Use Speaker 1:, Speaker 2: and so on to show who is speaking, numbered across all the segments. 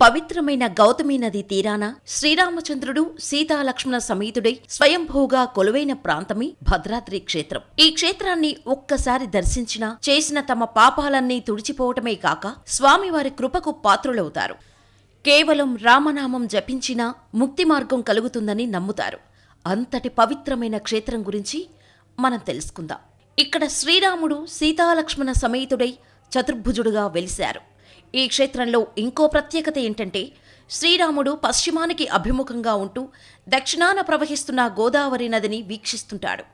Speaker 1: పవిత్రమైన గౌతమి నది తీరాన శ్రీరామచంద్రుడు సీతాలక్ష్మణ సమేతుడై స్వయంభూగా కొలువైన ప్రాంతమే భద్రాద్రి క్షేత్రం. ఈ క్షేత్రాన్ని ఒక్కసారి దర్శించినా చేసిన తమ పాపాలన్నీ తుడిచిపోవటమే కాక స్వామివారి కృపకు పాత్రులవుతారు. కేవలం రామనామం జపించినా ముక్తి మార్గం కలుగుతుందని నమ్ముతారు. అంతటి పవిత్రమైన క్షేత్రం గురించి మనం తెలుసుకుందాం. ఇక్కడ శ్రీరాముడు సీతాలక్ష్మణ సమేతుడై చతుర్భుజుడుగా వెలిశారు. ఈ క్షేత్రంలో ఇంకో ప్రత్యేకత ఏంటంటే శ్రీరాముడు పశ్చిమానికి అభిముఖంగా ఉంటూ దక్షిణాన ప్రవహిస్తున్న గోదావరి నదిని వీక్షిస్తుంటాడు.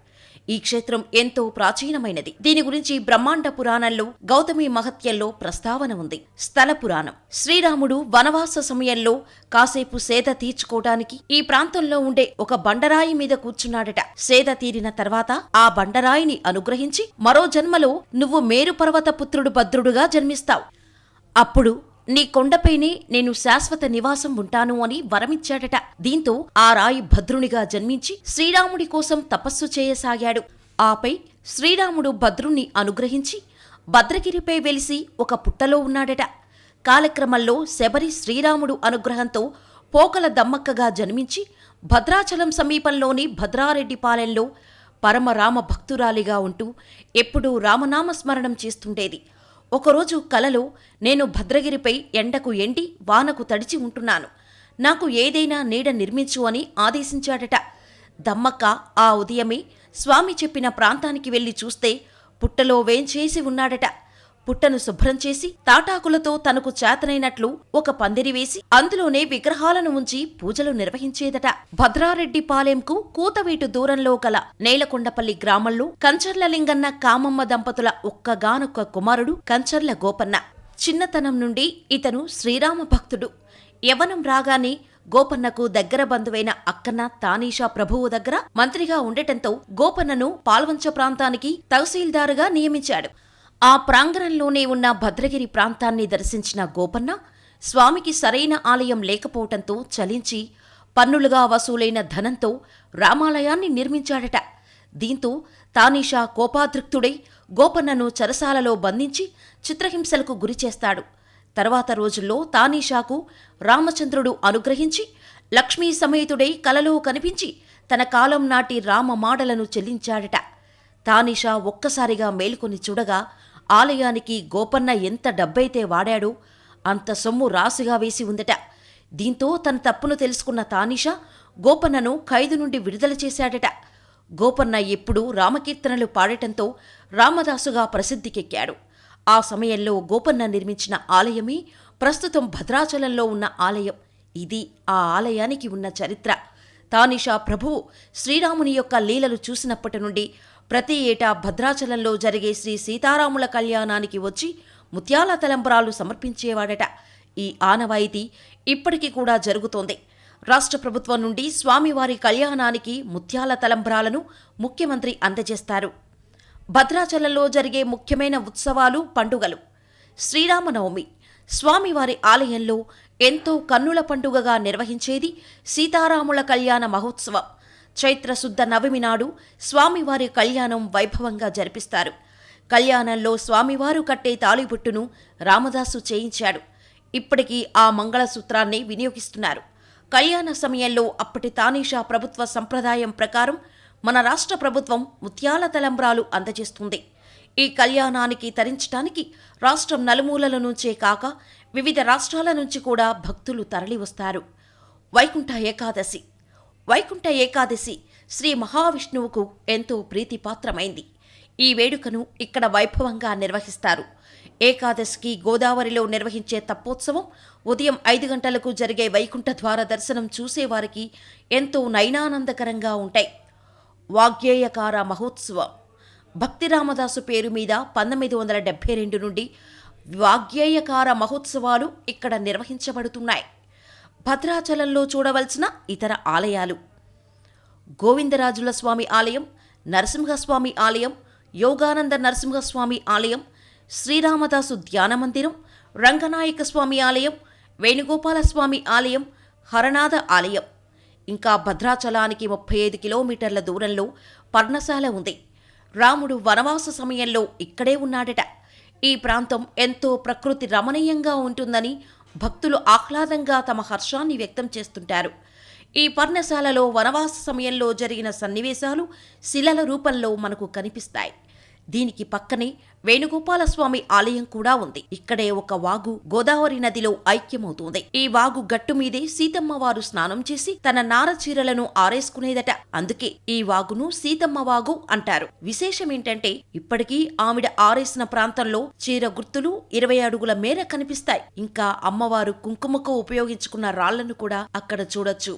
Speaker 1: ఈ క్షేత్రం ఎంతో ప్రాచీనమైనది. దీని గురించి బ్రహ్మాండ పురాణంలో గౌతమి మహత్యంలో ప్రస్తావన ఉంది. స్థల పురాణం. శ్రీరాముడు వనవాస సమయంలో కాసేపు సేద తీర్చుకోవడానికి ఈ ప్రాంతంలో ఉండే ఒక బండరాయి మీద కూర్చున్నాడట. సేద తీరిన తర్వాత ఆ బండరాయిని అనుగ్రహించి మరో జన్మలో నువ్వు మేరు పర్వత పుత్రుడు భద్రుడుగా జన్మిస్తావు. అప్పుడు నీ కొండపైనే నేను శాశ్వత నివాసం ఉంటాను అని వరమిచ్చాడట. దీంతో ఆ రాయి భద్రునిగా జన్మించి శ్రీరాముడి కోసం తపస్సు చేయసాగాడు. ఆపై శ్రీరాముడు భద్రుణ్ణి అనుగ్రహించి భద్రగిరిపై వెలిసి ఒక పుట్టలో ఉన్నాడట. కాలక్రమంలో శబరి శ్రీరాముడు అనుగ్రహంతో పోకల దమ్మక్కగా జన్మించి భద్రాచలం సమీపంలోని భద్రారెడ్డిపాలెంలో పరమరామ భక్తురాలిగా ఉంటూ ఎప్పుడూ రామనామ స్మరణం చేస్తుండేది. ఒకరోజు కలలో నేను భద్రగిరిపై ఎండకు ఎండి వానకు తడిచి ఉంటున్నాను. నాకు ఏదైనా నీడ నిర్మించు అని ఆదేశించాడట. దమ్మక్క ఆ ఉదయమే స్వామి చెప్పిన ప్రాంతానికి వెళ్ళి చూస్తే పుట్టలో వేంచేసి ఉన్నాడట. పుట్టను శుభ్రం చేసి తాటాకులతో తనకు చేతనైనట్లు ఒక పందిరి వేసి అందులోనే విగ్రహాలను ఉంచి పూజలు నిర్వహించేదట. భద్రారెడ్డి పాలెంకు కూతవీటు దూరంలో గల నేలకొండపల్లి గ్రామంలో కంచర్ల లింగన్న కామమ్మ దంపతుల ఒక్కగానొక్క కుమారుడు కంచర్ల గోపన్న. చిన్నతనం నుండి ఇతను శ్రీరామ భక్తుడు. యవనం రాగానే గోపన్నకు దగ్గర బంధువైన అక్కన్న తానీషా ప్రభువు దగ్గర మంత్రిగా ఉండటంతో గోపన్నను పాల్వంచ ప్రాంతానికి తహసీల్దారుగా నియమించాడు. ఆ ప్రాంగణంలోనే ఉన్న భద్రగిరి ప్రాంతాన్ని దర్శించిన గోపన్న స్వామికి సరైన ఆలయం లేకపోవటంతో చలించి పన్నులుగా వసూలైన ధనంతో రామాలయాన్ని నిర్మించాడట. దీంతో తానీషా కోపాదృక్తుడై గోపన్నను చెరసాలలో బంధించి చిత్రహింసలకు గురిచేస్తాడు తర్వాత రోజుల్లో తానీషాకు రామచంద్రుడు అనుగ్రహించి లక్ష్మీ సమేతుడై కలలో కనిపించి తన కాలం నాటి రామ మాడలను చెల్లించాడట. తానీషా ఒక్కసారిగా మేలుకొని చూడగా ఆలయానికి గోపన్న ఎంత డబ్బైతే వాడాడో అంత సొమ్ము రాసుగా వేసి ఉందట. దీంతో తన తప్పును తెలుసుకున్న తానిషా గోపన్నను ఖైదు నుండి విడుదల చేశాడట. గోపన్న ఎప్పుడూ రామకీర్తనలు పాడటంతో రామదాసుగా ప్రసిద్ధికెక్కాడు. ఆ సమయంలో గోపన్న నిర్మించిన ఆలయమే ప్రస్తుతం భద్రాచలంలో ఉన్న ఆలయం. ఇది ఆ ఆలయానికి ఉన్న చరిత్ర. తానిషా ప్రభువు శ్రీరాముని యొక్క లీలలు చూసినప్పటి నుండి ప్రతి ఏటా భద్రాచలంలో జరిగే శ్రీ సీతారాముల కళ్యాణానికి వచ్చి ముత్యాల తలంబరాలు సమర్పించేవాడట. ఈ ఆనవాయితీ ఇప్పటికీ కూడా జరుగుతోంది. రాష్ట్ర ప్రభుత్వం నుండి స్వామివారి కళ్యాణానికి ముత్యాల తలంబ్రాలను ముఖ్యమంత్రి అందజేస్తారు. భద్రాచలంలో జరిగే ముఖ్యమైన ఉత్సవాలు పండుగలు. శ్రీరామనవమి. స్వామివారి ఆలయంలో ఎంతో కన్నుల పండుగగా నిర్వహించేది సీతారాముల కళ్యాణ మహోత్సవం. చైత్రశుద్ధ నవమి నాడు స్వామివారి కళ్యాణం వైభవంగా జరిపిస్తారు. కళ్యాణంలో స్వామివారు కట్టే తాళిబుట్టును రామదాసు చేయించాడు. ఇప్పటికీ ఆ మంగళసూత్రాన్ని వినియోగిస్తున్నారు. కళ్యాణ సమయంలో అప్పటి తానీషా ప్రభుత్వ సంప్రదాయం ప్రకారం మన రాష్ట్ర ప్రభుత్వం ముత్యాల తలంబ్రాలు అందజేస్తుంది. ఈ కళ్యాణానికి తరించటానికి రాష్ట్రం నలుమూలల నుంచే కాక వివిధ రాష్ట్రాల నుంచి కూడా భక్తులు తరలివస్తారు. వైకుంఠ ఏకాదశి. వైకుంఠ ఏకాదశి శ్రీ మహావిష్ణువుకు ఎంతో ప్రీతిపాత్రమైంది. ఈ వేడుకను ఇక్కడ వైభవంగా నిర్వహిస్తారు. ఏకాదశికి గోదావరిలో నిర్వహించే తప్పోత్సవం ఉదయం ఐదు గంటలకు జరిగే వైకుంఠ ద్వార దర్శనం చూసేవారికి ఎంతో నయనానందకరంగా ఉంటాయి. వాగ్గేయకార మహోత్సవం. భక్తి రామదాసు పేరు మీద పంతొమ్మిది వందల డెబ్బై రెండు నుండి వాగ్గేయకార మహోత్సవాలు ఇక్కడ నిర్వహించబడుతున్నాయి. భద్రాచలంలో చూడవలసిన ఇతర ఆలయాలు. గోవిందరాజుల స్వామి ఆలయం నరసింహస్వామి ఆలయం యోగానంద నరసింహస్వామి ఆలయం శ్రీరామదాసు ధ్యాన మందిరం రంగనాయక స్వామి ఆలయం వేణుగోపాల స్వామి ఆలయం హరనాథ ఆలయం. ఇంకా భద్రాచలానికి ముప్పై ఐదు కిలోమీటర్ల దూరంలో పర్ణశాల ఉంది. రాముడు వనవాస సమయంలో ఇక్కడే ఉన్నాడట. ఈ ప్రాంతం ఎంతో ప్రకృతి రమణీయంగా ఉంటుందని భక్తులు ఆహ్లాదంగా తమ హర్షాన్ని వ్యక్తం చేస్తుంటారు. ఈ పర్ణశాలలో వనవాస సమయంలో జరిగిన సన్నివేశాలు శిలల రూపంలో మనకు కనిపిస్తాయి. దీనికి పక్కనే వేణుగోపాలస్వామి ఆలయం కూడా ఉంది. ఇక్కడే ఒక వాగు గోదావరి నదిలో ఐక్యమవుతుంది. ఈ వాగు గట్టు మీదే సీతమ్మవారు స్నానం చేసి తన నార చీరలను ఆరేసుకునేదట. అందుకే ఈ వాగును సీతమ్మ వాగు అంటారు. విశేషమేంటంటే ఇప్పటికీ ఆవిడ ఆరేసిన ప్రాంతంలో చీర గుర్తులు ఇరవై అడుగుల మేర కనిపిస్తాయి. ఇంకా అమ్మవారు కుంకుమకు ఉపయోగించుకున్న రాళ్ళను కూడా అక్కడ చూడొచ్చు.